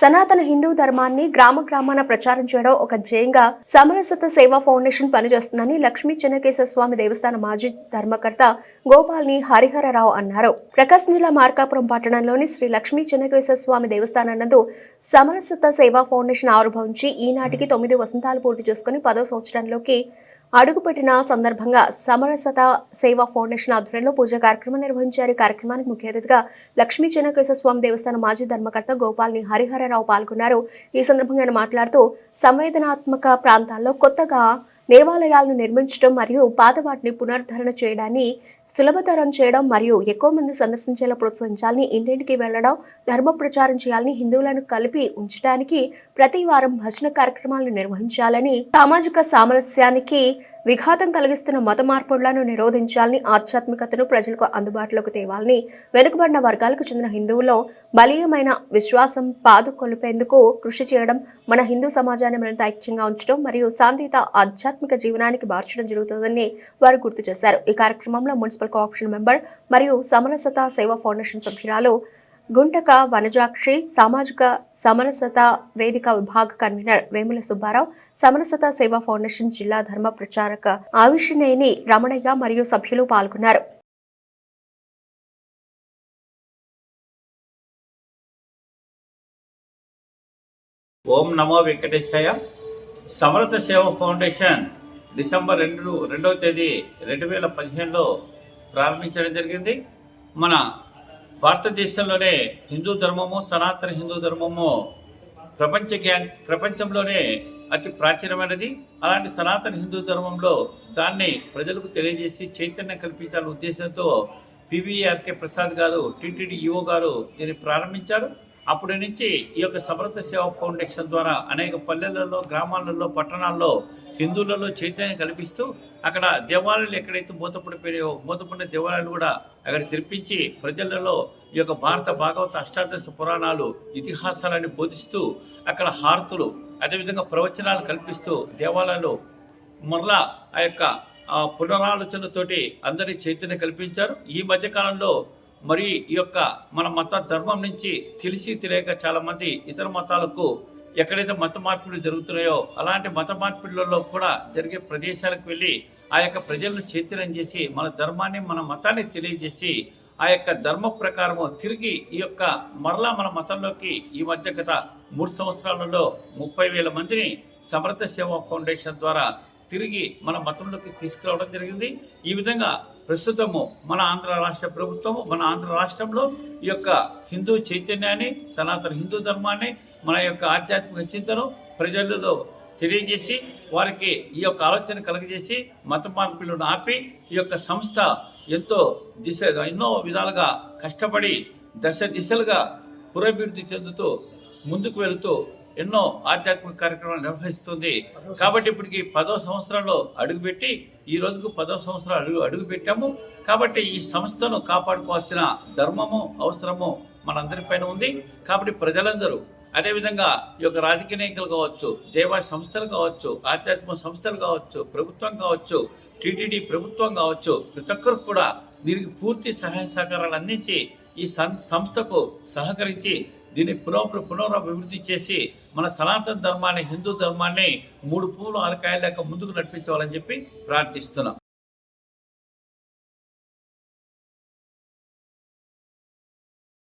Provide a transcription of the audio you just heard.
సనాతన హిందూ ధర్మాన్ని గ్రామ గ్రామాన ప్రచారం చేయడం ఒక జయంగా సమరసత సేవా ఫౌండేషన్ పనిచేస్తుందని లక్ష్మీ చెన్నకేశ్వర స్వామి దేవస్థాన మాజీ ధర్మకర్త గోపాల్ని హరిహరరావు అన్నారు. ప్రకాశం జిల్లా మార్కాపురం పట్టణంలోని శ్రీ లక్ష్మీ చెన్నకేశ్వర స్వామి దేవస్థానందు నందు సమరసత సేవా ఫౌండేషన్ ఆవిర్భవించి ఈనాటికి తొమ్మిది వసంతాలు పూర్తి చేసుకుని పదో సంవత్సరంలోకి అడుగుపెట్టిన సందర్భంగా సమరసత సేవా ఫౌండేషన్ ఆధ్వర్యంలో పూజా కార్యక్రమం నిర్వహించారు. కార్యక్రమానికి ముఖ్య అతిథిగా లక్ష్మీ చెన్నకేశ్వర స్వామి దేవస్థానం మాజీ ధర్మకర్త గోపాల్ని హరిహరరావు పాల్గొన్నారు. ఈ సందర్భంగా ఆయన మాట్లాడుతూ సంవేదనాత్మక ప్రాంతాల్లో కొత్తగా దేవాలయాలను నిర్మించడం మరియు పాత వాటిని పునరుద్ధరణ చేయడాన్ని సులభతరం చేయడం మరియు ఎక్కువ మంది సందర్శించేలా ప్రోత్సహించాలని ఇంటింటికి వెళ్ళడం ధర్మ ప్రచారం చేయాలని హిందువులను కలిపి ఉంచడానికి ప్రతి వారం భజన కార్యక్రమాలను నిర్వహించాలని సామాజిక సామరస్యానికి విఘాతం కలిగిస్తున్న మత మార్పులను నిరోధించాలని ఆధ్యాత్మికతను ప్రజలకు అందుబాటులోకి తేవాలని వెనుకబడిన వర్గాలకు చెందిన హిందువుల్లో బలీయమైన విశ్వాసం పాదుకొలిపేందుకు కృషి చేయడం మన హిందూ సమాజాన్ని మరింత ఐక్యంగా ఉంచడం మరియు శాంతియుత ఆధ్యాత్మిక జీవనానికి మార్చడం జరుగుతుందని వారు గుర్తు చేశారు. ఈ కార్యక్రమంలో మున్సిపల్ మున్సిపల్ కోఆపరేషన్ మెంబర్ మరియు సమరసత సేవా ఫౌండేషన్ సభ్యురాలు గుంటక వనజాక్షి సామాజిక సమరసత వేదిక విభాగ కన్వీనర్ వేముల సుబ్బారావు సమరసత సేవా ఫౌండేషన్ జిల్లా ధర్మ ప్రచారక ఆవిషినేని రమణయ్య మరియు సభ్యులు పాల్గొన్నారు. ఓం నమో వెంకటేశాయ. సమరత సేవ ఫౌండేషన్ డిసెంబర్ రెండు రెండవ తేదీ రెండు వేల పదిహేనులో ప్రారంభించడం జరిగింది. మన భారతదేశంలోనే హిందూ ధర్మము సనాతన హిందూ ధర్మము ప్రపంచ ప్రపంచంలోనే అతి ప్రాచీనమైనది. అలాంటి సనాతన హిందూ ధర్మంలో దాన్ని ప్రజలకు తెలియజేసి చైతన్యం కల్పించాలనే ఉద్దేశంతో పివిఆర్కే ప్రసాద్ గారు టిటిడి ఈఓ గారు దీన్ని ప్రారంభించారు. అప్పటి నుంచి ఈ యొక్క సమర్థ సేవ ఫౌండేషన్ ద్వారా అనేక పల్లెలలో గ్రామాలలో పట్టణాల్లో హిందువులలో చైతన్యం కల్పిస్తూ అక్కడ దేవాలయాలు ఎక్కడైతే మూతపడిపోయాయో మూతపడిన దేవాలయాలు కూడా అక్కడ తెరిపించి ప్రజలలో ఈ యొక్క భారత భాగవత అష్టాదశ పురాణాలు ఇతిహాసాలని బోధిస్తూ అక్కడ హారతులు అదేవిధంగా ప్రవచనాలు కల్పిస్తూ దేవాలయాలు మరలా ఆ యొక్క పునరాలోచనతోటి అందరి చైతన్యం కల్పించారు. ఈ మధ్యకాలంలో మరి ఈ యొక్క మన మత ధర్మం నుంచి తెలిసి తెలియక చాలా మంది ఇతర మతాలకు ఎక్కడైతే మత మార్పిడి జరుగుతున్నాయో అలాంటి మత మార్పిడులలో కూడా జరిగే ప్రదేశాలకు వెళ్ళి ఆ యొక్క ప్రజలను చైతన్యం చేసి మన ధర్మాన్ని మన మతాన్ని తెలియజేసి ఆ యొక్క ధర్మ ప్రకారము తిరిగి ఈ యొక్క మరలా మన మతంలోకి ఈ మధ్య గత మూడు సంవత్సరాలలో ముప్పై వేల మందిని సమర్థ సేవా ఫౌండేషన్ ద్వారా తిరిగి మన మతంలోకి తీసుకురావడం జరిగింది. ఈ విధంగా ప్రస్తుతము మన ఆంధ్ర రాష్ట్ర ప్రభుత్వము మన ఆంధ్ర రాష్ట్రంలో ఈ యొక్క హిందూ చైతన్యాన్ని సనాతన హిందూ ధర్మాన్ని మన యొక్క ఆధ్యాత్మిక చింతను ప్రజలలో తెలియజేసి వారికి ఈ యొక్క ఆలోచన కలగజేసి మత మార్పులను ఆపి ఈ యొక్క సంస్థ ఎంతో దిశ ఎన్నో విధాలుగా కష్టపడి దశ దిశలుగా పురాభివృద్ధి చెందుతూ ముందుకు వెళుతూ ఎన్నో ఆధ్యాత్మిక కార్యక్రమాలు నిర్వహిస్తుంది. కాబట్టి ఇప్పటికి పదో సంవత్సరంలో అడుగుపెట్టి ఈ రోజుకు పదో సంవత్సరం అడుగు అడుగు పెట్టాము కాబట్టి ఈ సంస్థను కాపాడుకోవాల్సిన ధర్మము అవసరము మనందరిపైన ఉంది. కాబట్టి ప్రజలందరూ అదేవిధంగా ఈ యొక్క రాజకీయ నాయకులు కావచ్చు దేవా సంస్థలు కావచ్చు ఆధ్యాత్మిక సంస్థలు కావచ్చు ప్రభుత్వం కావచ్చు టీటీడీ ప్రభుత్వం కావచ్చు ప్రతి ఒక్కరు కూడా దీనికి పూర్తి సహాయ సహకారాలు అందించి ఈ సం- సంస్థకు సహకరించి దీన్ని పునః పునరభివృద్ధి చేసి మన సనాతన ధర్మాన్ని హిందూ ధర్మాన్ని మూడు పూలు ఆరకాయల దాకా ముందుకు నడిపించాలని చెప్పి ప్రార్థిస్తున్నాం.